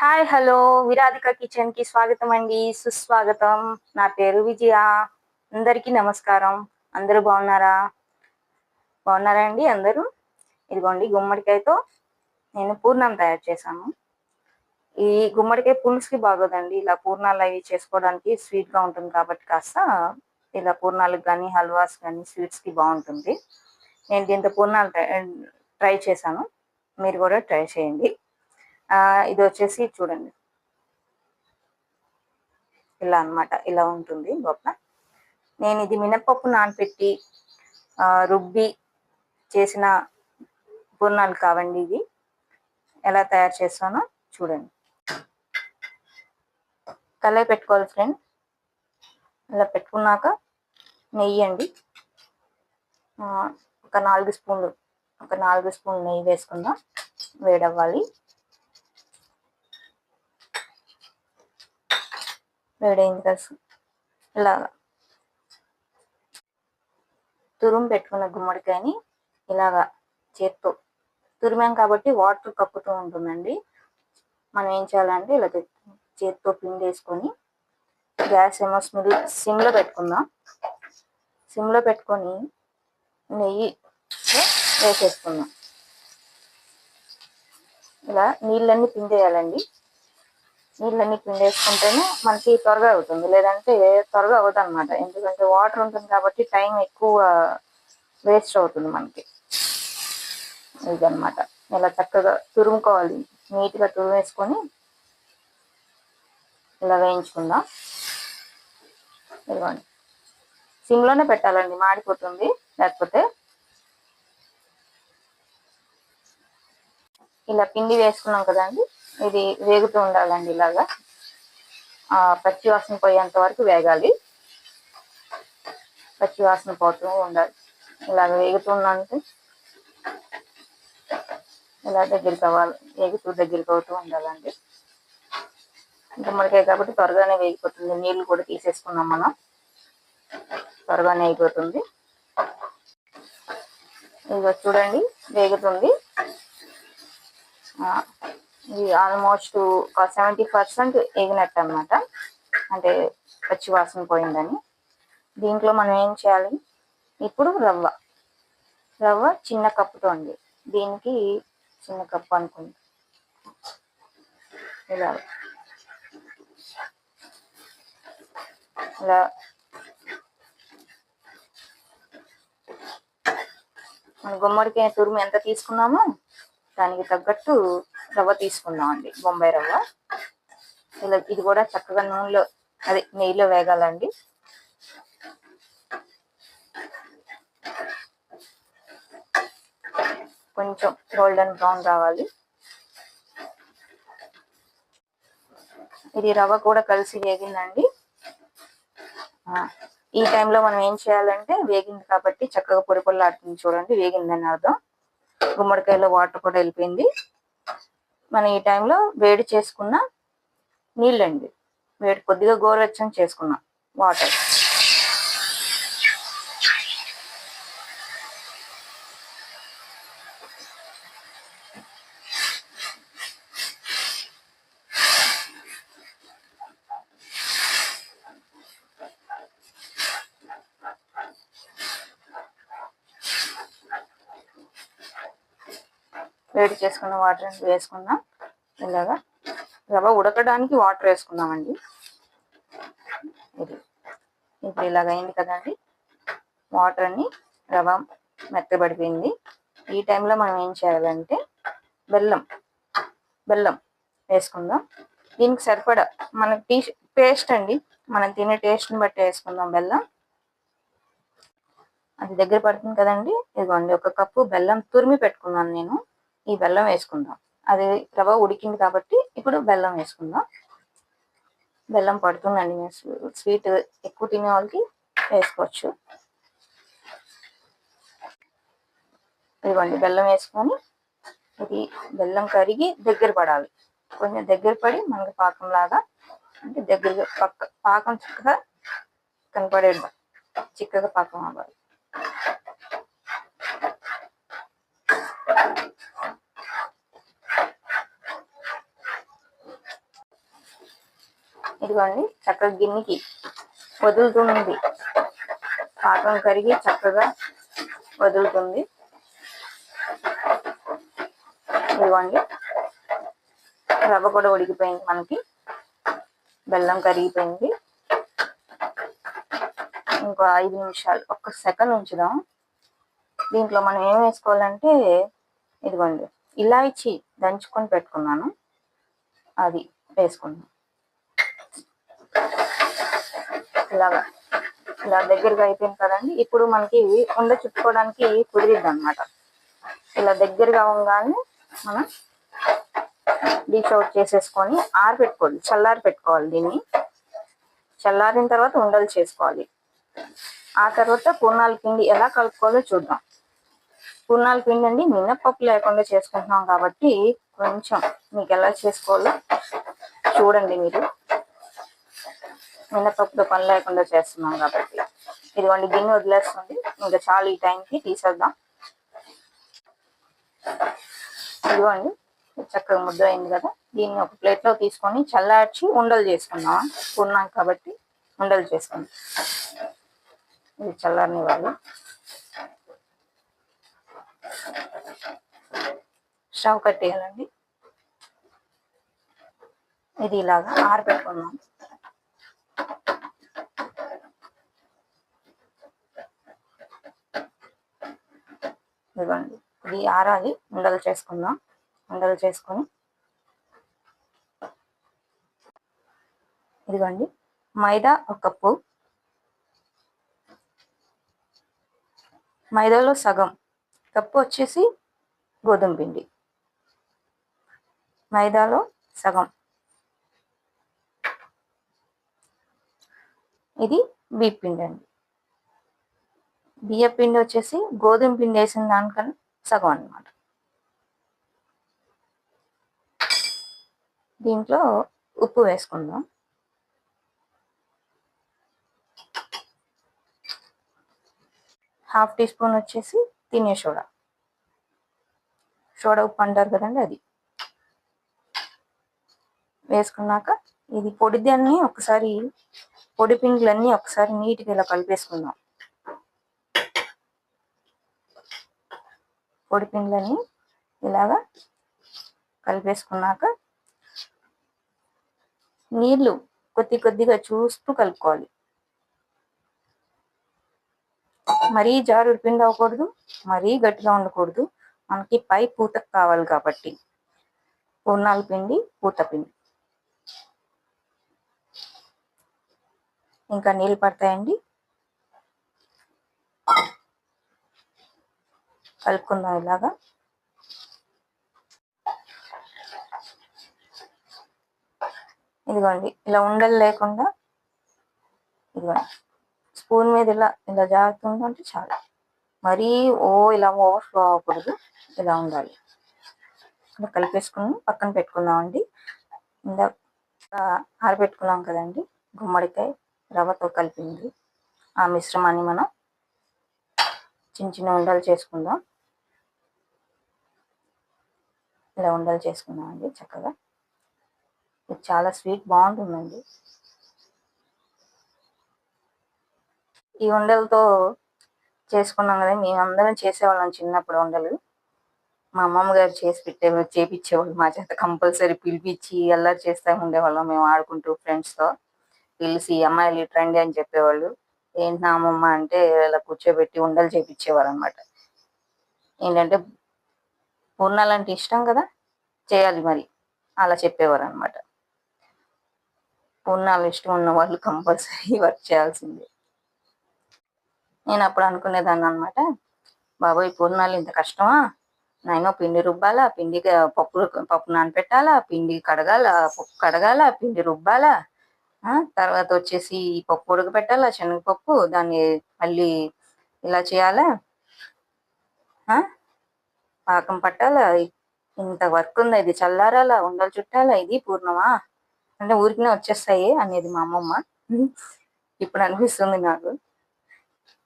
Hi hello. విరాధిక కిచెన్కి స్వాగతం అండి సుస్వాగతం. నా పేరు విజయ. అందరికీ నమస్కారం. అందరూ బాగున్నారా? బాగున్నారా అండి అందరూ? ఇదిగోండి గుమ్మడికాయతో నేను పూర్ణం తయారు చేశాను. ఈ గుమ్మడికాయ పులుసుకి బాగోదండి. ఇలా పూర్ణాలు అవి చేసుకోవడానికి స్వీట్గా ఉంటుంది కాబట్టి కాస్త ఇలా పూర్ణాలకు కానీ హల్వాస్ కానీ స్వీట్స్కి బాగుంటుంది. నేను దీంతో పూర్ణాలు ట్రై చేశాను. మీరు కూడా ట్రై చేయండి. ఇది వచ్చేసి చూడండి. ఇలా అన్నమాట ఇలా ఉంటుంది లోపల నేను ఇది మినపప్పు నానపెట్టి రుబ్బి చేసిన పూర్ణాలు కావండి ఇది ఎలా తయారు చేస్తానో చూడండి. కలయి పెట్టుకోవాలి ఫ్రెండ్. ఇలా పెట్టుకున్నాక నెయ్యి అండి ఆ, ఒక నాలుగు స్పూన్లు ఒక నాలుగు స్పూన్లు నెయ్యి వేసుకుందాం. వేడవ్వాలి. వేడైంది ఇలాగా. తురుము పెట్టుకున్న గుమ్మడికాయని ఇలాగా చేత్తో తురిమాం కాబట్టి వాటర్ కక్కుతూ ఉంటుందండి. మనం ఏం చేయాలంటే ఇలా చేత్తో చేత్తో పిండేసుకొని గ్యాస్ ఏమో స్మిల్ సిమ్లో పెట్టుకుందాం. సిమ్లో పెట్టుకొని నెయ్యి వేసేసుకుందాం. ఇలా నీళ్ళన్నీ పిండేయాలండి. నీళ్ళని పిండేసుకుంటేనే మనకి త్వరగా అవుతుంది. లేదంటే త్వరగా అవుతుంది అనమాట ఎందుకంటే వాటర్ ఉంటుంది కాబట్టి టైం ఎక్కువ వేస్ట్ అవుతుంది మనకి. ఇదనమాట ఇలా చక్కగా తురుముకోవాలి. నీట్గా తురిమేసుకొని ఇలా వేయించుకుందాం. ఇదిగోండి. సిమ్లోనే పెట్టాలండి. మాడిపోతుంది. లేకపోతే ఇలా పిండి వేసుకున్నాం కదండి. ఇది వేగుతూ ఉండాలండి ఇలాగా. ఆ పచ్చి వాసన పోయేంత వరకు వేగాలి. పచ్చి వాసన పోతూ ఉండాలి. ఇలాగ వేగుతుందంటే ఇలా దగ్గరికి అవ్వాలి. వేగుతూ దగ్గరికి అవుతూ ఉండాలండి. గుమ్మడికాయ కాబట్టి త్వరగానే వేగిపోతుంది. నీళ్ళు కూడా తీసేసుకున్నాం మనం. త్వరగానే అయిపోతుంది. ఇదిగో చూడండి వేగుతుంది. ఇది ఆల్మోస్ట్ ఒక సెవెంటీ పర్సెంట్ ఎగినట్టు అనమాట అంటే పచ్చి వాసన పోయిందని. దీంట్లో మనం ఏం చేయాలి? ఇప్పుడు రవ్వ. రవ్వ చిన్న కప్పుతో ఉంది దీనికి చిన్న కప్పు అనుకుంది ఇలా. ఇలా. మన గుమ్మడికాయ తురుము ఎంత తీసుకున్నామో దానికి తగ్గట్టు రవ్వ తీసుకుందాం అండి బొంబాయి రవ్వ. ఇలా ఇది కూడా చక్కగా నూనెలో అదే నెయ్యిలో వేగాలండి. కొంచెం గోల్డెన్ బ్రౌన్ రావాలి. ఇది రవ్వ కూడా కలిసి వేగిందండి. ఈ టైంలో మనం ఏం చేయాలంటే వేగింది కాబట్టి చక్కగా పొడి పొల్లాడుతుంది చూడండి వేగిందని అర్థం. గుమ్మడికాయలో వాటర్ కూడా వెళ్ళిపోయింది. మనం ఈ టైంలో వేడి చేసుకున్న నీళ్ళండి. వేడి కొద్దిగా గోరువెచ్చని చేసుకున్నాం. వాటర్ వేసుకున్న వాటర్ వేసుకుందాం. ఇలాగా. రవ్వ ఉడకడానికి వాటర్ వేసుకుందామండి. ఇది. ఇప్పుడు ఇలాగ అయింది కదండి. వాటర్ అన్ని రవ్వ మెత్తబడిపోయింది. ఈ టైంలో మనం ఏం చేయాలంటే బెల్లం బెల్లం వేసుకుందాం. దీనికి సరిపడా మన టీ టేస్ట్ అండి. మనం తినే టేస్ట్ని బట్టి వేసుకుందాం బెల్లం. అది దగ్గర పడుతుంది కదండి. ఇదిగోండి ఒక కప్పు బెల్లం తురిమి పెట్టుకున్నాను నేను. ఈ బెల్లం వేసుకుందాం. అది రవ్వ ఉడికింది కాబట్టి ఇప్పుడు బెల్లం వేసుకుందాం. బెల్లం పడుతుందండి నేను స్వీట్ ఎక్కువ తినే వాళ్ళకి వేసుకోవచ్చు. ఇదిగోండి బెల్లం వేసుకొని ఇది బెల్లం కరిగి దగ్గర పడాలి. కొంచెం దగ్గర పడి మనకి పాకం లాగా అంటే దగ్గరగా పక్క పాకం చిక్కగా కనపడే చిక్కగా పాకం అవ్వాలి. ఇదిగోండి చక్కగా గిన్నెకి వదులుతుంది. పాకం కరిగి చక్కగా వదులుతుంది. ఇదిగోండి రవ్వ కూడా ఉడికిపోయింది మనకి. బెల్లం కరిగిపోయింది. ఇంకో ఐదు నిమిషాలు ఒక్క సెకండ్ ఉంచుదాం. దీంట్లో మనం ఏం వేసుకోవాలంటే ఇదిగోండి ఇలాచి దంచుకొని పెట్టుకున్నాను. అది వేసుకుందాం. ఇలాగా ఇలా దగ్గరగా అయిపోయింది కదండి. ఇప్పుడు మనకి ఉండ చుట్టుకోవడానికి కుదిరిద్ది అనమాట ఇలా దగ్గరగా ఉండగానే మనం డీప్ అవుట్ చేసేసుకొని ఆరబెట్టుకోవాలి చల్లారి పెట్టుకోవాలి దీన్ని. చల్లారిన తర్వాత ఉండలు చేసుకోవాలి. ఆ తర్వాత పూర్ణాల పిండి ఎలా కలుపుకోవాలో చూద్దాం. పూర్ణాల పిండి అండి మినప్పప్పు లేకుండా చేసుకుంటున్నాం కాబట్టి కొంచెం మీకు ఎలా చేసుకోవాలో చూడండి మీరు. మినపప్పుతో పని లేకుండా చేస్తున్నాం కాబట్టి. ఇదిగోండి గిన్నె వదిలేస్తుంది. ఇంకా చాలు ఈ టైంకి తీసేద్దాం. ఇదిగోండి చక్కగా ముద్ద అయింది కదా. దీన్ని ఒక ప్లేట్లో తీసుకొని చల్లార్చి ఉండలు చేసుకుందాం. ఉన్నాం కాబట్టి ఉండలు చేసుకుందాం. ఇది చల్లారనివ్వాలి. స్టవ్ కట్టేయాలండి. ఇది ఇలాగా ఆరబెట్టుకున్నాం ఇవ్వండి. ఇది ఆరాలి ఉండలు చేసుకుందాం. ఉండలు చేసుకొని ఇదిగోండి. మైదా ఒక కప్పు. మైదాలో సగం. కప్పు వచ్చేసి గోధుమ పిండి. మైదాలో సగం. ఇది బీప్ పిండి అండి. బియ్య పిండి వచ్చేసి గోధుమ పిండి వేసిన దానికన్నా సగం అనమాట దీంట్లో ఉప్పు వేసుకుందాం. హాఫ్ టీ స్పూన్ వచ్చేసి తినే సోడా. సోడా ఉప్పు అంటారు కదండి అది. వేసుకున్నాక ఇది పొడిదాన్ని ఒకసారి పొడి పిండిలన్నీ ఒకసారి నీట్గా ఇలా కలిపేసుకుందాం. పొడి పిండ్లని ఇలాగా కలిపేసుకున్నాక నీళ్ళు కొద్ది కొద్దిగా చూస్తూ కలుపుకోవాలి. మరీ జారుడు పిండి అవ్వకూడదు మరీ గట్టిగా ఉండకూడదు. మనకి పై పూత కావాలి కాబట్టి. పూర్ణాల పిండి పూత పిండి. ఇంకా నీళ్ళు పడతాయండి. కలుపుకుందాం ఇలాగా. ఇదిగోండి ఇలా ఉండలు లేకుండా ఇదిగోండి స్పూన్ మీద ఇలా ఇలా జారుతుందంటే చాలు. మరీ ఓ ఇలా ఓవర్ఫ్లో అవ్వకూడదు ఇలా ఉండాలి. ఇలా కలిపేసుకుని పక్కన పెట్టుకుందామండి. ఇందాక ఆరబెట్టుకున్నాం కదండి గుమ్మడికాయ రవ్వతో కలిపింది. ఆ మిశ్రమాన్ని మనం చిన్న చిన్న ఉండలు చేసుకుందాం. ఇలా ఉండలు చేసుకున్నామండి అండి చక్కగా. ఇది చాలా స్వీట్ బాగుంటుందండి. ఈ ఉండలతో చేసుకున్నాం కదా మేము అందరం చేసేవాళ్ళం చిన్నప్పుడు ఉండలు. మా అమ్మమ్మ గారు చేసి పెట్టే చేపించేవాళ్ళు మా చేత కంపల్సరీ పిలిపించి అల్లరి చేస్తూ ఉండేవాళ్ళం మేము ఆడుకుంటూ ఫ్రెండ్స్తో. పిలిచి అమ్మాయిలు ట్రెండ్ అని చెప్పేవాళ్ళు. ఏంటి నా అమ్మమ్మ అంటే ఇలా కూర్చోబెట్టి ఉండలు చేపించేవారు అనమాట ఏంటంటే పూర్ణాలు అంటే ఇష్టం కదా? చేయాలి మరి. అలా చెప్పేవారు అనమాట పూర్ణాలు ఇష్టం ఉన్న వాళ్ళు కంపల్సరీ వర్క్ చేయాల్సిందే. నేను అప్పుడు అనుకునేదాన్ని అనమాట బాబోయ్ పూర్ణాలు ఇంత కష్టమా? నాయన పిండి రుబ్బాలా? పిండికి పప్పు పప్పు నానపెట్టాలా? పిండి కడగాల? పప్పు కడగాల? పిండి రుబ్బాలా? తర్వాత వచ్చేసి పప్పు ఉడకబెట్టాలా? శనగపప్పు? దాన్ని మళ్ళీ ఇలా చేయాలా? పాకం పట్టాలా? ఇంత వర్క్ ఉంది ఇది? చల్లారాలా? ఉండలు చుట్టాలా? ఇది పూర్ణమా? అంటే ఊరికినే వచ్చేస్తాయి అనేది మా అమ్మమ్మ. ఇప్పుడు అనిపిస్తుంది నాకు.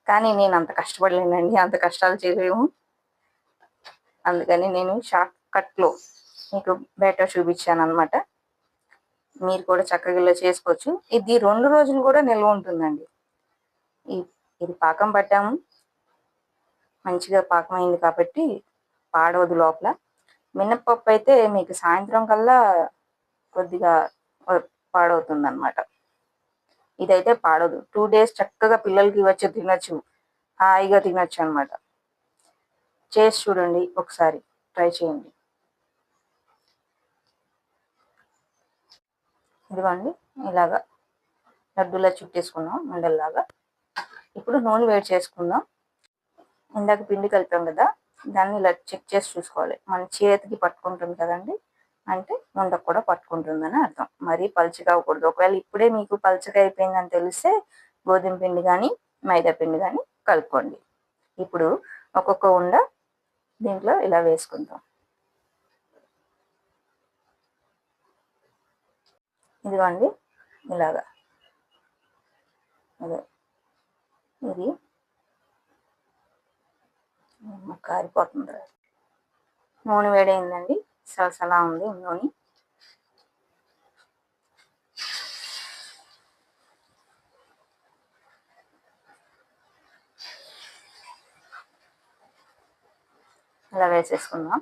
కానీ నేను అంత కష్టపడలేనండి. అంత కష్టాలు చేయలేము. అందుకని నేను షార్ట్ కట్లో మీకు బయట చూపించాను అనమాట మీరు కూడా చక్కగా ఇలా చేసుకోవచ్చు. ఇది రెండు రోజులు కూడా నిల్వ ఉంటుందండి. ఇది పాకం పట్టాము. మంచిగా పాకం అయింది కాబట్టి పాడవదు లోపల. మినప్పప్పు అయితే మీకు సాయంత్రం కల్లా కొద్దిగా పాడవుతుంది అనమాట ఇదైతే పాడదు. టూ డేస్ చక్కగా పిల్లలకి వచ్చి తినచ్చు. హాయిగా తినచ్చు అనమాట చేసి చూడండి ఒకసారి. ట్రై చేయండి. ఇదిగోండి. ఇలాగా లడ్డూలా చుట్టేసుకున్నాం ఉండల్లాగా ఇప్పుడు నూనె వేడి చేసుకుందాం. ఇందాక పిండి కలిపాం కదా. దాన్ని ఇలా చెక్ చేసి చూసుకోవాలి. మన చేతికి పట్టుకుంటుంది కదండి. అంటే ఉండకు కూడా పట్టుకుంటుందని అర్థం. మరీ పలుచగా అవ్వకూడదు. ఒకవేళ ఇప్పుడే మీకు పలుచగా అయిపోయిందని తెలిస్తే గోధుమ పిండి కానీ మైదా పిండి కానీ కలుపుకోండి. ఇప్పుడు ఒక్కొక్క ఉండ దీంట్లో ఇలా వేసుకుందాం. ఇదిగోండి. ఇలాగా. అదే. ఇది కారిపోతుంది. నూనె వేడైందండి. సలసలా ఉంది నూనె. ఇలా వేసేసుకుందాం.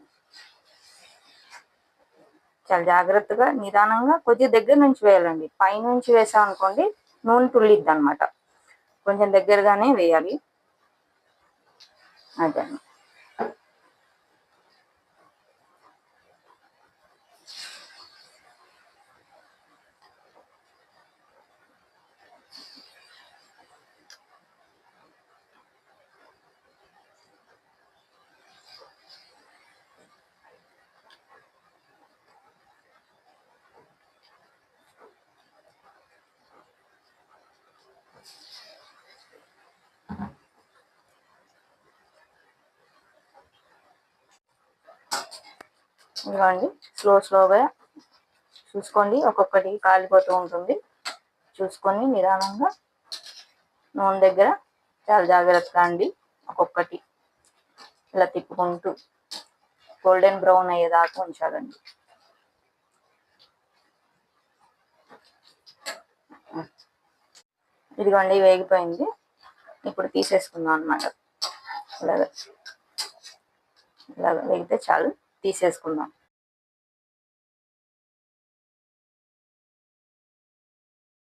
చాలా జాగ్రత్తగా నిదానంగా కొద్దిగా దగ్గర నుంచి వేయాలండి. పైనుంచి వేసామనుకోండి నూనె తుల్లిద్ది అనమాట కొంచెం దగ్గరగానే వేయాలి. అదే ఇదిగోండి స్లో స్లోగా చూసుకోండి. ఒక్కొక్కటి కాలిపోతూ ఉంటుంది. చూసుకొని నిదానంగా నూనె దగ్గర చాలా జాగ్రత్తగా అండి. ఒక్కొక్కటి ఇలా తిప్పుకుంటూ గోల్డెన్ బ్రౌన్ అయ్యేదాకా ఉంచాలండి. ఇదిగోండి వేగిపోయింది. ఇప్పుడు తీసేసుకుందాం అన్నమాట. ఇలాగ. ఇలాగ వేగితే చాలు. తీసేసుకుందాం